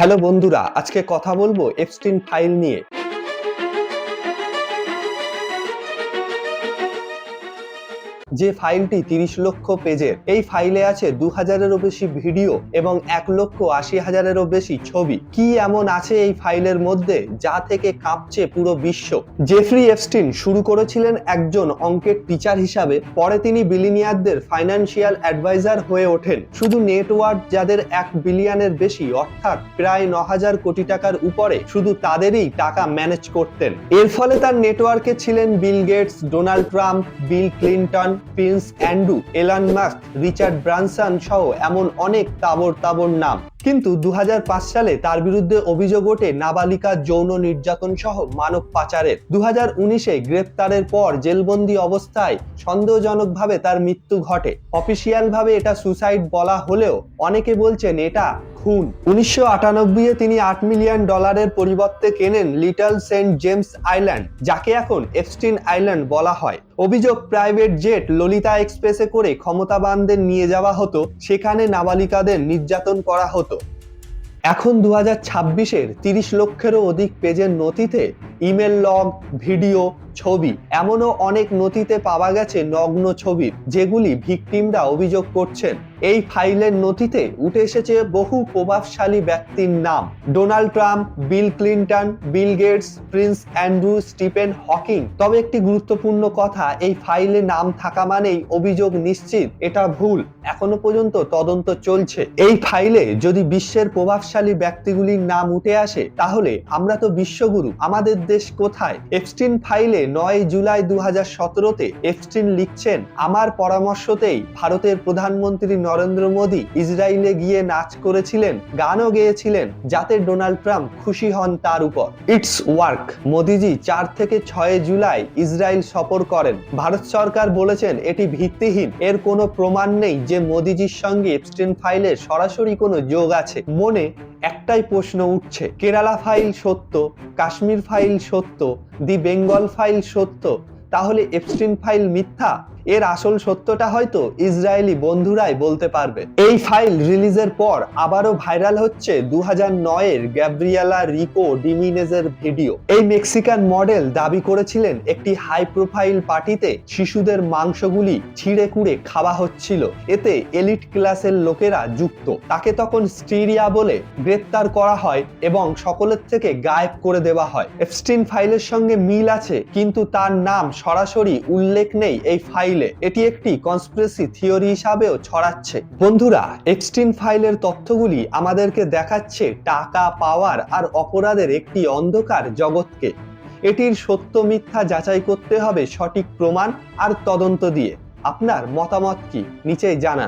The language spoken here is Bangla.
হ্যালো বন্ধুরা আজকে কথা বলব এপস্টিন ফাইল নিয়ে। যে ফাইলটি তিরিশ লক্ষ পেজের, এই ফাইলে আছে দু হাজারেরও বেশি ভিডিও এবং এক লক্ষ আশি হাজারেরও বেশি ছবি। কি এমন আছে এই ফাইলের মধ্যে যা থেকে কাঁপছে পুরো বিশ্ব? জেফরি এপস্টিন শুরু করেছিলেন একজন অঙ্কের টিচার হিসাবে, পরে তিনি বিলিনিয়ারদের ফাইন্যান্সিয়াল অ্যাডভাইজার হয়ে ওঠেন। শুধু নেটওয়ার্ক যাদের এক বিলিয়নের বেশি, অর্থাৎ প্রায় ন হাজার কোটি টাকার উপরে, শুধু তাদেরই টাকা ম্যানেজ করতেন। এর ফলে তার নেটওয়ার্কে ছিলেন Bill Gates, Donald Trump, Bill Clinton Prince Andrew Elon Musk Richard Branson সহ এমন অনেক তাবর তাবর নাম। কিন্তু দু হাজার পাঁচ সালে তার বিরুদ্ধে অভিযোগ ওঠে নাবালিকা যৌন নির্যাতন সহ মানব পাচারের। দু হাজার উনিশে গ্রেপ্তারের পর জেলবন্দি অবস্থায় সন্দেহজনকভাবে তার মৃত্যু ঘটে। অফিসিয়ালভাবে এটা সুসাইড বলা হলেও অনেকে বলছেন এটা খুন। উনিশশো আটানব্বই তিনি আট মিলিয়ন ডলারের পরিবর্তে কেনেন লিটল সেন্ট জেমস আইল্যান্ড, যাকে এখন এপস্টিন আইল্যান্ড বলা হয়। অভিযোগ প্রাইভেট জেট ললিতা এক্সপ্রেসে করে ক্ষমতাবানদের নিয়ে যাওয়া হতো, সেখানে নাবালিকাদের নির্যাতন করা হতো। এখন দু হাজার ছাব্বিশের তিরিশ লক্ষেরও অধিক পেজের নথিতে ইমেল লগ ভিডিও ছবি। এমনও অনেক নথিতে পাওয়া গেছে নগ্ন ছবি, যেগুলি ভিকটিমরা অভিযোগ করছেন। এই ফাইলের নথিতে উঠে এসেছে বহু প্রভাবশালী ব্যক্তির নাম। Donald Trump, Bill Clinton, Bill Gates, Prince Andrew, Stephen Hawking. তবে একটি গুরুত্বপূর্ণ কথা, এই ফাইলে নাম থাকা মানেই অভিযোগ নিশ্চিত, এটা ভুল। এখনও পর্যন্ত তদন্ত চলছে। এই ফাইলে যদি বিশ্বের প্রভাবশালী ব্যক্তিগুলির নাম উঠে আসে, তাহলে আমরা তো বিশ্বগুরু। আমাদের দেশ কোথায়? এপস্টিন ফাইলে নয় জুলাই দু হাজার সতেরোতে এপস্টিন লিখছেন, আমার পরামর্শতেই ভারতের প্রধানমন্ত্রী নরেন্দ্র মোদী ইসরায়েলে গিয়ে নাচ করেছিলেন, গানও গেয়েছিলেন, যাতে ডোনাল্ড ট্রাম্প খুশি হন তার উপর। It's work. মোদিজি চার থেকে ছয় জুলাই ইসরায়েল সফর করেন। ভারত সরকার বলেছেন, এটি ভিত্তিহীন। এর কোনো প্রমাণ নেই যে মোদিজির সঙ্গে এপস্টিন ফাইলের সরাসরি কোনো যোগ আছে। মনে একটাই প্রশ্ন উঠছে, কেরালা ফাইল সত্য, কাশ্মীর ফাইল সত্য, দি বেঙ্গল ফাইল সত্য, তাহলে এপস্টিন ফাইল মিথ্যা? এর আসল সত্যটা হয়তো ইসরায়েলি বন্ধুরাই বলতে পারবে। এই ফাইল রিলিজের পর আবারও ভাইরাল হচ্ছে দু নয়ের গ্যাব্রিয়ালা রিকো ডিমিনেজের ভিডিও। এই মেক্সিকান মডেল দাবি করেছিলেন একটি হাই প্রোফাইল পার্টিতে শিশুদের মাংসগুলি ছিঁড়ে কুড়ে খাওয়া হচ্ছিল। এতে এলিট ক্লাসের লোকেরা যুক্ত। তাকে তখন স্টিরিয়া বলে গ্রেপ্তার করা হয় এবং সকলের থেকে গায়েব করে দেওয়া হয়। এপস্টিন ফাইলের সঙ্গে মিল আছে, কিন্তু তার নাম সরাসরি উল্লেখ নেই এই ফাইলে এটি একটি কনস্পিরেসি থিওরি হিসাবেও ছড়াচ্ছে। বন্ধুরা এক্সট্রিম ফাইলের তথ্যগুলি আমাদেরকে দেখাচ্ছে টাকা পাওয়ার আর অপরাধের একটি অন্ধকার জগৎকে। এটির সত্য মিথ্যা যাচাই করতে হবে সঠিক প্রমাণ আর তদন্ত দিয়ে। আপনার মতামত কি? নিচে জানান।